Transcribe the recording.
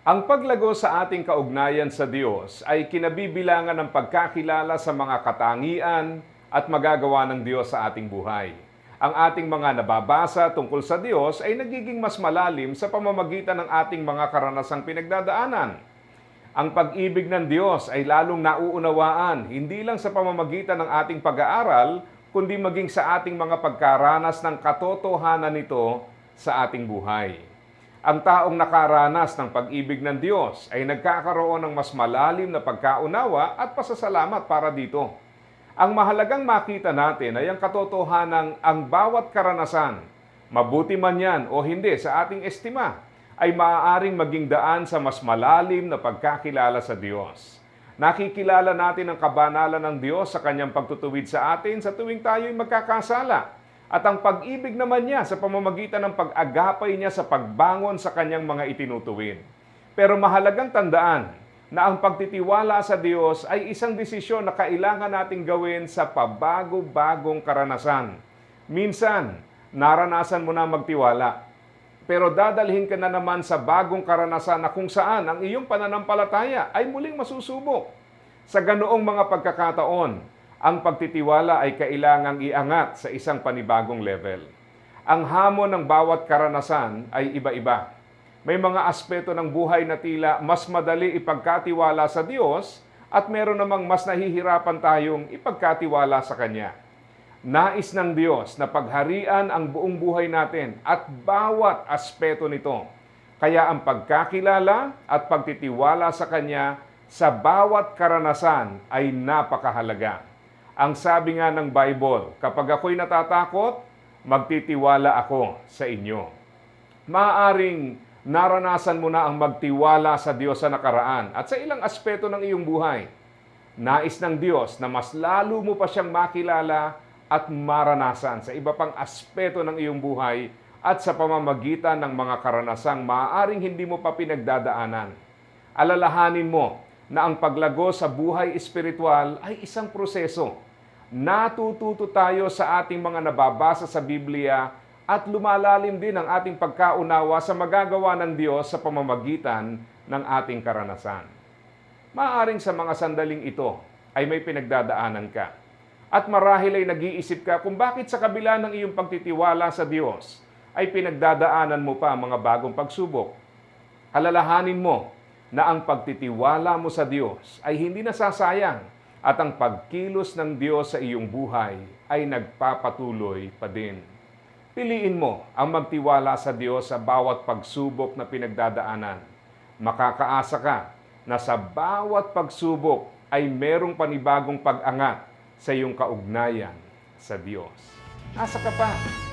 Ang paglago sa ating kaugnayan sa Diyos ay kinabibilangan ng pagkakilala sa mga katangian at magagawa ng Diyos sa ating buhay. Ang ating mga nababasa tungkol sa Diyos ay nagiging mas malalim sa pamamagitan ng ating mga karanasang pinagdadaanan. Ang pag-ibig ng Diyos ay lalong nauunawaan, hindi lang sa pamamagitan ng ating pag-aaral, kundi maging sa ating mga pagkaranas ng katotohanan nito sa ating buhay. Ang taong nakaranas ng pag-ibig ng Diyos ay nagkakaroon ng mas malalim na pagkaunawa at pasasalamat para dito. Ang mahalagang makita natin ay ang katotohanan ang bawat karanasan, mabuti man yan o hindi sa ating estima, ay maaaring maging daan sa mas malalim na pagkakilala sa Diyos. Nakikilala natin ang kabanalan ng Diyos sa kanyang pagtutuwid sa atin sa tuwing tayo'y magkakasala at ang pag-ibig naman niya sa pamamagitan ng pag-agapay niya sa pagbangon sa kanyang mga itinutuwid. Pero mahalagang tandaan na ang pagtitiwala sa Diyos ay isang desisyon na kailangan nating gawin sa pabago-bagong karanasan. Minsan, naranasan mo na magtiwala, pero dadalhin ka na naman sa bagong karanasan na kung saan ang iyong pananampalataya ay muling masusubok. Sa ganoong mga pagkakataon, ang pagtitiwala ay kailangang iangat sa isang panibagong level. Ang hamon ng bawat karanasan ay iba-iba. May mga aspeto ng buhay na tila mas madali ipagkatiwala sa Diyos at meron namang mas nahihirapan tayong ipagkatiwala sa Kanya. Nais ng Diyos na pagharian ang buong buhay natin at bawat aspeto nito. Kaya ang pagkakilala at pagtitiwala sa Kanya sa bawat karanasan ay napakahalaga. Ang sabi nga ng Bible, kapag ako'y natatakot, magtitiwala ako sa inyo. Maaring naranasan mo na ang magtiwala sa Diyos sa nakaraan at sa ilang aspeto ng iyong buhay. Nais ng Diyos na mas lalo mo pa siyang makilala at maranasan sa iba pang aspeto ng iyong buhay at sa pamamagitan ng mga karanasang maaaring hindi mo pa pinagdadaanan. Alalahanin mo na ang paglago sa buhay espiritual ay isang proseso. Natututo tayo sa ating mga nababasa sa Biblia at lumalalim din ang ating pagkaunawa sa magagawa ng Diyos sa pamamagitan ng ating karanasan. Maaring sa mga sandaling ito ay may pinagdadaanan ka at marahil ay nag-iisip ka kung bakit sa kabila ng iyong pagtitiwala sa Diyos ay pinagdadaanan mo pa mga bagong pagsubok. Alalahanin mo na ang pagtitiwala mo sa Diyos ay hindi nasasayang at ang pagkilos ng Diyos sa iyong buhay ay nagpapatuloy pa din. Piliin mo ang magtiwala sa Diyos sa bawat pagsubok na pinagdadaanan. Makakaasa ka na sa bawat pagsubok ay merong panibagong pag-angat sa iyong kaugnayan sa Diyos. Asa ka pa?